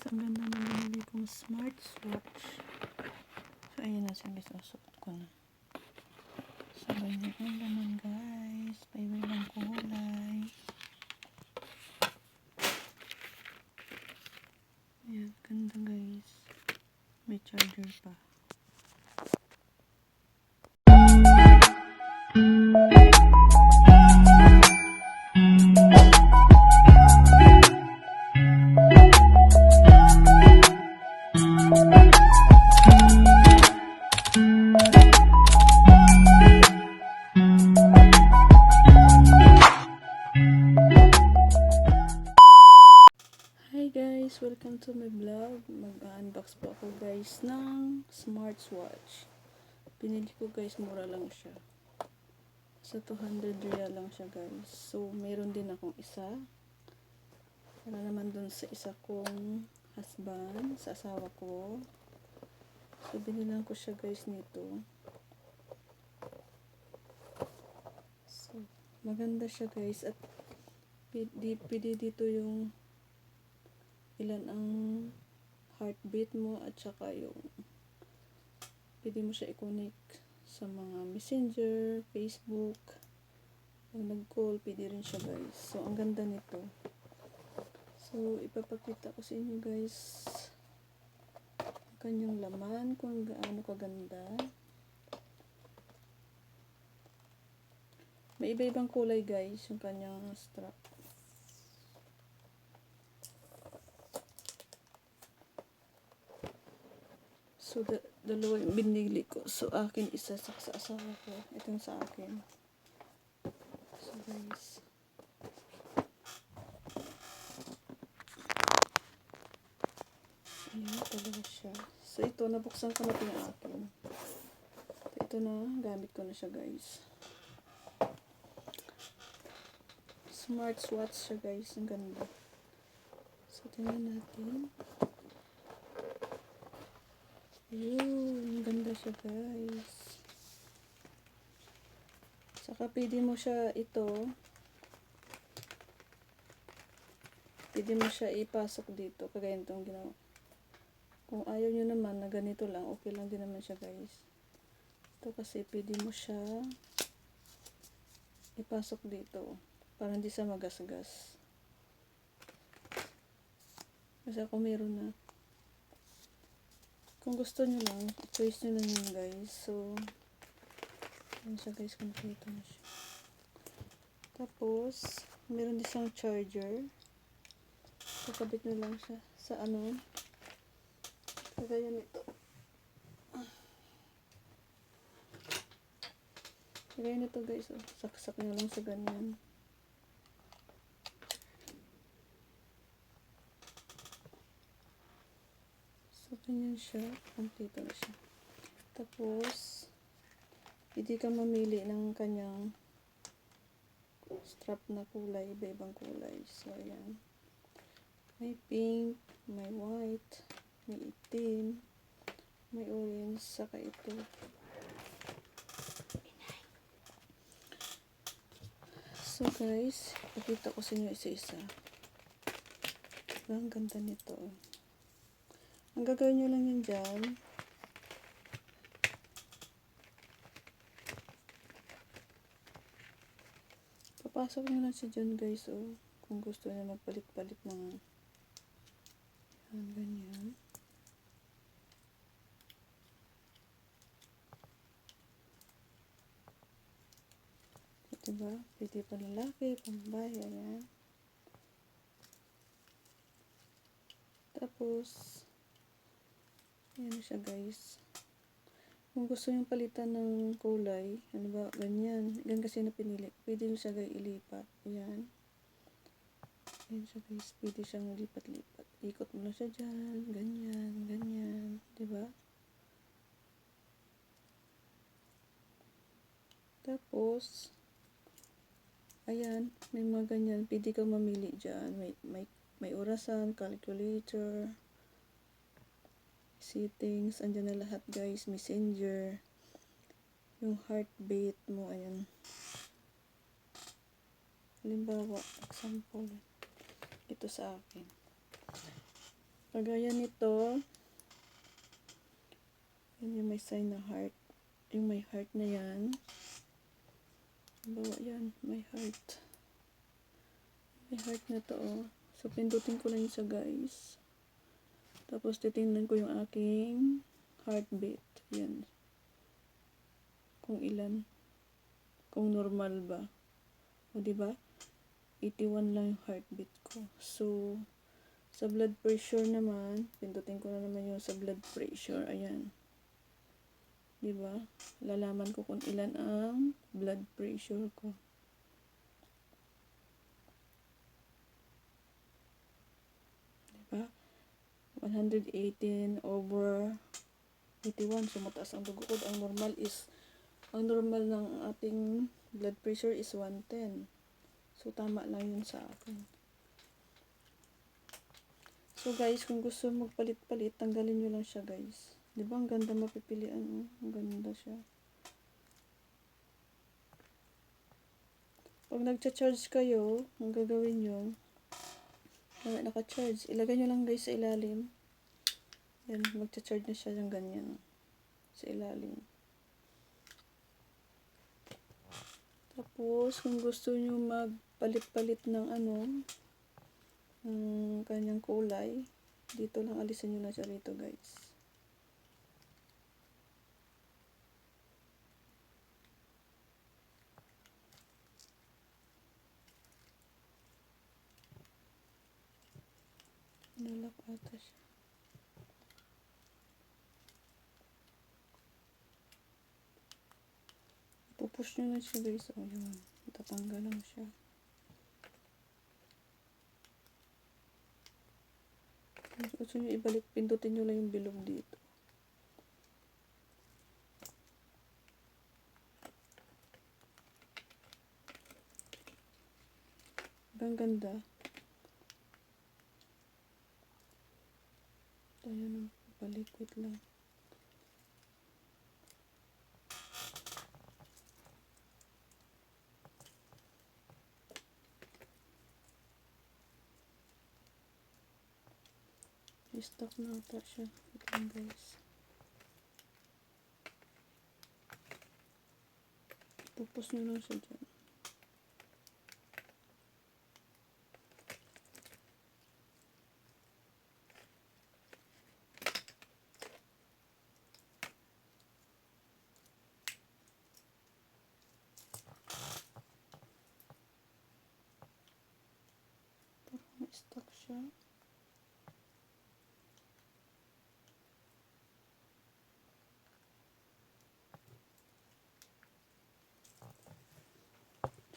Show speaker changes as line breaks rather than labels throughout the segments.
guys, ang ganda ng binili kong smartwatch. So, ayun na siya guys. Ko na. So, ganyan ang laman guys. Paiwilang kulay. Ayan, ganda guys. May charger pa. Hi to my vlog. Mag-unbox po ako guys ng smartwatch. Pinili ko guys, mura lang siya. Sa 200 real lang siya guys. So, meron din akong isa. Para naman dun sa isa kong husband, sa asawa ko. So, binilang ko siya guys nito. So, maganda siya guys. At pwede, dito yung ilan ang heartbeat mo at saka yung pwede mo siya i-connect sa mga messenger, Facebook. Pag nag-call, pwede rin siya guys. So ang ganda nito. So ipapakita ko sa inyo guys ang kanyang laman kung gaano kaganda. May iba-ibang kulay guys yung kanyang strap So, da- dalawa yung binili ko. So, akin isa sa, ko. Itong sa akin. So, guys. Ayan, talaga siya. So, ito, nabuksan ko na ito yung akin. Ito na, gamit ko na siya, guys. Smartwatch siya, guys. Ang ganda. So, tingnan natin. Yun, ganda siya guys. Saka pwede mo siya ito, pwede mo siya ipasok dito, kagaya nitong ginawa. Kung ayaw nyo naman na ganito lang, okay lang din naman siya guys. Ito kasi pwede mo siya ipasok dito, para hindi sa magasgas. Kasi ako meron na. Kung gusto nyo lang, choice nyo lang yun guys. So, yun siya guys, complete na siya. Tapos, meron din siyang charger. Kakabit nyo lang siya sa ano. Kagaya nito. Kagaya nito guys, oh. saksak nyo lang sa ganyan. So, ganyan siya. Complete na siya. Tapos, hindi ka mamili ng kanyang strap na kulay, iba-ibang kulay. So, ayan. May pink, may white, may itim, may orange, saka ito. So, guys, pakita ko sa inyo isa-isa. Diba, ang ganda nito. Ang gagawin nyo lang yun dyan. Papasok nyo lang siya dyan guys oh. Kung gusto nyo magpalit-palit ng yan, ganyan. Diba? Pwede pa lalaki, pambahay, ayan. Tapos, Ayan na siya guys. Kung gusto nyo palitan ng kulay, ano ba, ganyan. Ganyan kasi na pinili. Pwede nyo siya guys ilipat. Ayan. Ayan siya guys. Pwede siyang lipat-lipat. Ikot mo lang siya dyan. Ganyan, ganyan. Diba? Tapos, ayan. May mga ganyan. Pwede kang mamili dyan. May, may, may orasan, calculator, settings, andyan na lahat guys, messenger, yung heartbeat mo, ayan. Halimbawa, example, ito sa akin. Kagaya nito, yan yung may sign na heart. Yung may heart na yan. Bawa yan, may heart. May heart na to, oh. So, pindutin ko lang yun sa guys. Tapos, titingnan ko yung aking heartbeat. Yan. Kung ilan. Kung normal ba. O, di ba? 81 lang yung heartbeat ko. So, sa blood pressure naman, pindutin ko na naman yung sa blood pressure. Ayan. Di ba? Lalaman ko kung ilan ang blood pressure ko. Di ba? 118 over 81. So, mataas ang dugo. Ang normal is, ang normal ng ating blood pressure is 110. So, tama lang yun sa akin. So, guys, kung gusto magpalit-palit, tanggalin nyo lang siya, guys. Di ba? Ang ganda mapipilian. Oh. Ang ganda siya. Pag nagcha-charge kayo, ang gagawin nyo, wala naka-charge. Ilagay nyo lang guys sa ilalim. Yan, magcha-charge na siya yung ganyan. Sa ilalim. Tapos, kung gusto nyo magpalit-palit ng ano, ng kanyang kulay, dito lang alisin nyo na siya rito guys. Nalak ata siya. Pupush nyo na siya guys. O yun. Tatanggal lang siya. Gusto nyo ibalik, pindutin nyo lang yung bilog dito. Ang ganda. Tayo ata siya. Wait lang guys. Pupus nyo lang siya dyan. Parang na-stuck siya.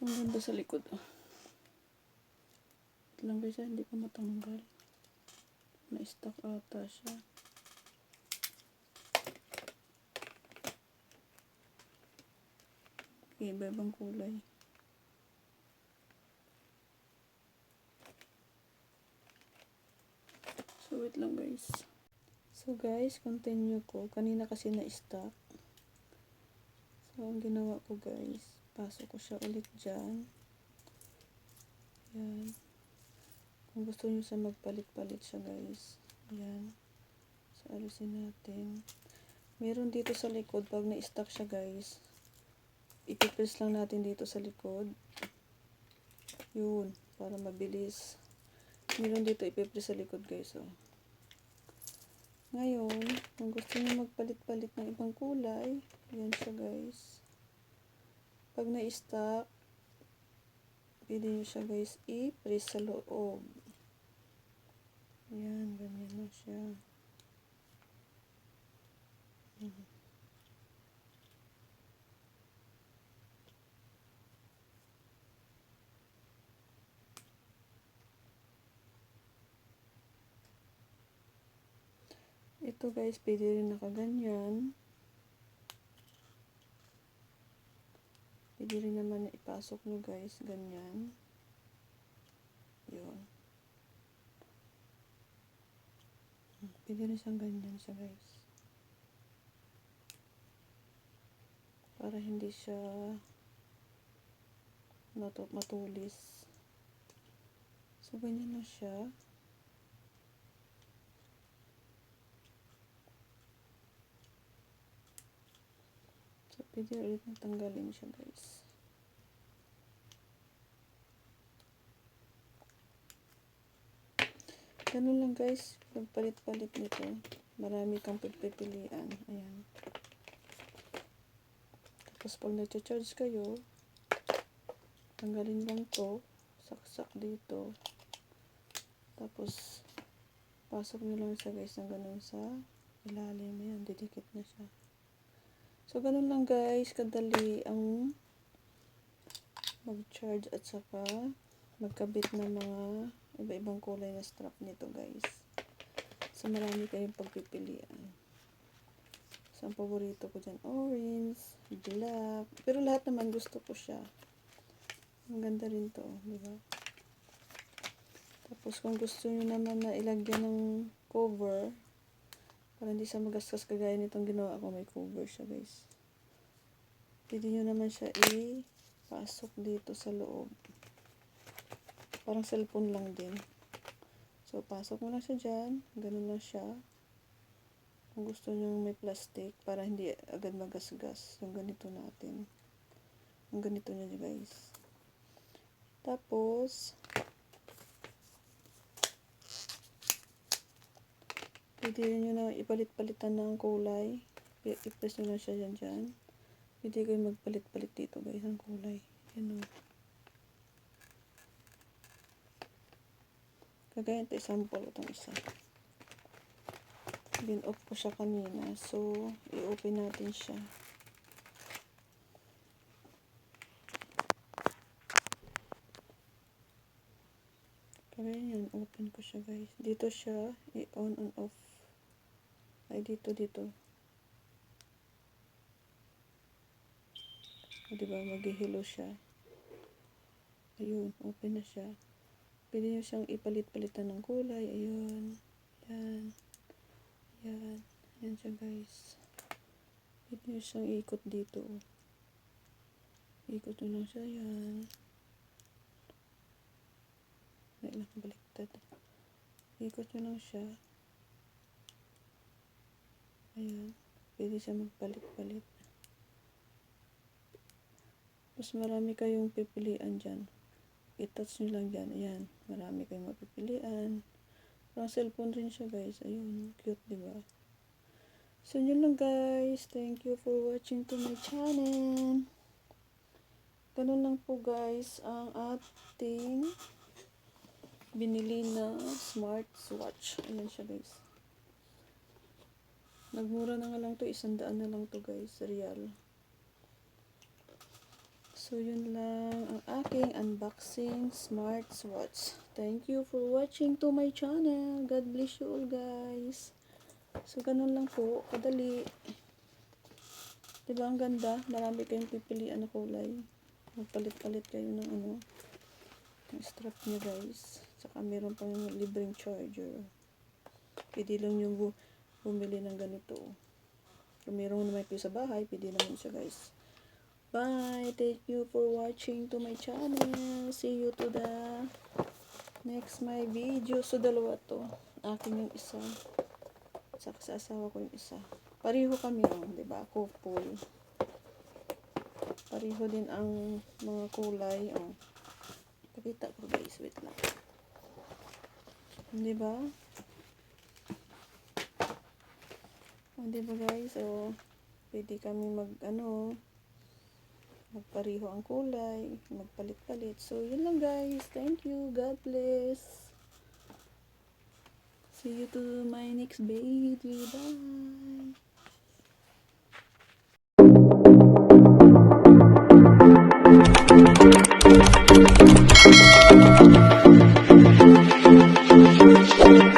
Ang ganda sa likod. Oh. Wait lang guys, ah, hindi pa matanggal. Na-stuck ata siya. Okay, iba-ibang kulay. So, wait lang guys. So guys, continue ko. Kanina kasi na-stuck. So, ang ginawa ko guys, pasok ko siya ulit dyan. Yan. Kung gusto nyo sa magpalit-palit siya guys. Yan. So, alisin natin. Meron dito sa likod, pag na-stuck siya guys, ipipress lang natin dito sa likod. Yun, para mabilis. Meron dito ipipress sa likod guys, oh. Ngayon, kung gusto niyo magpalit-palit ng ibang kulay, yan siya guys. Pag na-stuck, pwede nyo siya guys i-press sa loob. Yan, ganyan na siya. Ito guys, pwede rin nakaganyan. Pwede rin naman na ipasok nyo guys, ganyan. Yun. Pwede rin siyang ganyan siya guys. Para hindi siya matu- matulis. So, ganyan na siya. Pwede ulit na tanggalin siya guys. Ganun lang guys, pagpalit-palit nito. Marami kang pagpipilian. Ayan. Tapos pag nag-charge kayo, tanggalin lang to. Saksak dito. Tapos, pasok nyo lang siya guys ng ganun sa ilalim. Ayan, didikit na siya. So, ganun lang guys, kadali ang mag-charge at saka magkabit ng mga iba-ibang kulay na strap nito guys. So, marami kayong pagpipilian. So, ang paborito ko dyan, orange, black. Pero lahat naman gusto ko siya. Ang ganda rin to, di ba? Tapos, kung gusto nyo naman na ilagyan ng cover, para hindi siya magastos kagaya nitong ginawa ko, may cover siya guys. Pwede nyo naman siya i-pasok dito sa loob. Parang cellphone lang din. So, pasok mo lang siya dyan. Ganun lang siya. Kung gusto nyo may plastic, para hindi agad magasgas. Yung ganito natin. Yung ganito niya guys. Tapos, pwede nyo na ipalit-palitan ng kulay. I-press nyo lang siya dyan dyan. Pwede kayo magpalit-palit dito guys ang kulay. Yan o. Kagaya ito, sample itong isa. Din off ko siya kanina. So, i-open natin siya. Kagaya yan, open ko siya guys. Dito siya, i-on on off. Ay, dito, dito. O, diba, maghihilo siya. Ayun, open na siya. Pwede nyo siyang ipalit-palitan ng kulay. Ayun. Yan. Yan. Yan siya guys. Pwede nyo siyang ikot dito. Ikot nyo lang siya. Yan. Hindi lang baliktad. Ikot nyo lang siya. Ayan. Pwede siya magpalit-palit. Mas marami kayong pipilian dyan. I-touch nyo lang dyan. Ayan. Marami kayong mapipilian. Parang cellphone rin siya guys. Ayun. Cute diba? So yun lang guys. Thank you for watching to my channel. Ganun lang po guys ang ating binili na smartwatch. Ayan siya guys. Nagmura na nga lang to. Isang daan na lang to guys. Real. So, yun lang ang aking unboxing smartwatch. Thank you for watching to my channel. God bless you all guys. So, ganun lang po. Kadali. Diba ang ganda? Marami kayong pipilian na kulay. Magpalit-palit kayo ng ano. Ng strap niya guys. Saka meron pang libreng charger. Pwede lang yung bumili ng ganito. Kung meron naman kayo sa bahay, pwede naman siya guys. Bye. Thank you for watching to my channel. See you to the next my video. So, dalawa to. Akin yung isa. Saka sa asawa ko yung isa. Pareho kami oh, di ba? Couple. Pareho din ang mga kulay. Oh. Pakita ko guys. Wait lang. Di ba? O, oh, diba guys? O, oh, pwede kami mag, ano, magpariho ang kulay, magpalit-palit. So, yun lang guys. Thank you. God bless. See you to my next video. Bye. Thank you.